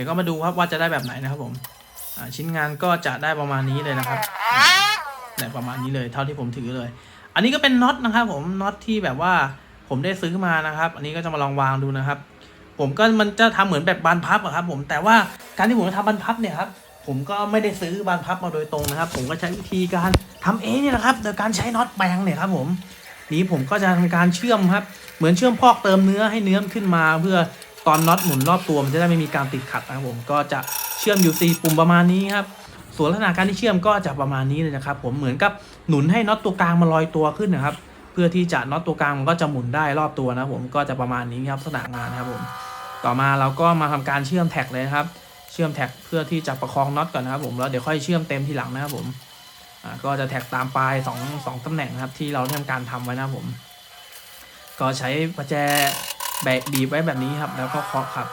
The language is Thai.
ดี๋ยวก็มาดูครับว่าจะได้แบบไหนนะครับผมชิ้นงานก็จะได้ประมาณนี้เลยนะครับเนี่ยประมาณนี้เลยเท่าที่ผมถือเลย อันนี้ก็เป็นน็อตนะครับผมน็อตที่แบบว่าผมได้ซื้อมานะครับ อันนี้ก็จะมาลองวางดูนะครับ ผมก็มันจะทำเหมือนแบบบานพับอะครับ ผมแต่ว่าการที่ผมจะทำบานพับเนี่ยครับผมก็ไม่ได้ซื้อบานพับมาโดยตรงนะครับ ผมก็ใช้วิธีการทำเองเนี่ยแหละครับ โดยการใช้น็อตแปลงเนี่ยครับผมนี้ผมก็จะทำการเชื่อมครับ เหมือนเชื่อมพอกเติมเนื้อให้เนื้อขึ้นมาเพื่อ ตอนน็อตหมุนรอบตัวมันจะได้ไม่มีการติดขัดนะครับผมก็จะเชื่อมอยู่สี่ปุ่มประมาณนี้ครับส่วนลักษณะการที่เชื่อมก็จะประมาณนี้เลยนะครับ ผมเหมือนกับหนุนให้น็อตตัวกลางมาลอยตัวขึ้นนะครับ เพื่อที่จะน็อตตัวกลางมันก็จะหมุนได้รอบตัวนะผมก็จะประมาณนี้ครับลักษณะงานนะครับผมต่อมาเราก็มาทำการเชื่อมแท็กเลยนะครับ เชื่อมแท็กเพื่อที่จะประคองน็อตก่อนนะครับผมแล้วเดี๋ยวค่อยเชื่อมเต็มทีหลังนะครับผมก็จะแท็กตามปลายสองสองตำแหน่งนะครับที่เราทำการทำไว้นะครับผม ก็ใช้ประแจ แบะบีบไว้แบบนี้ครับ แล้วก็เคาะครับ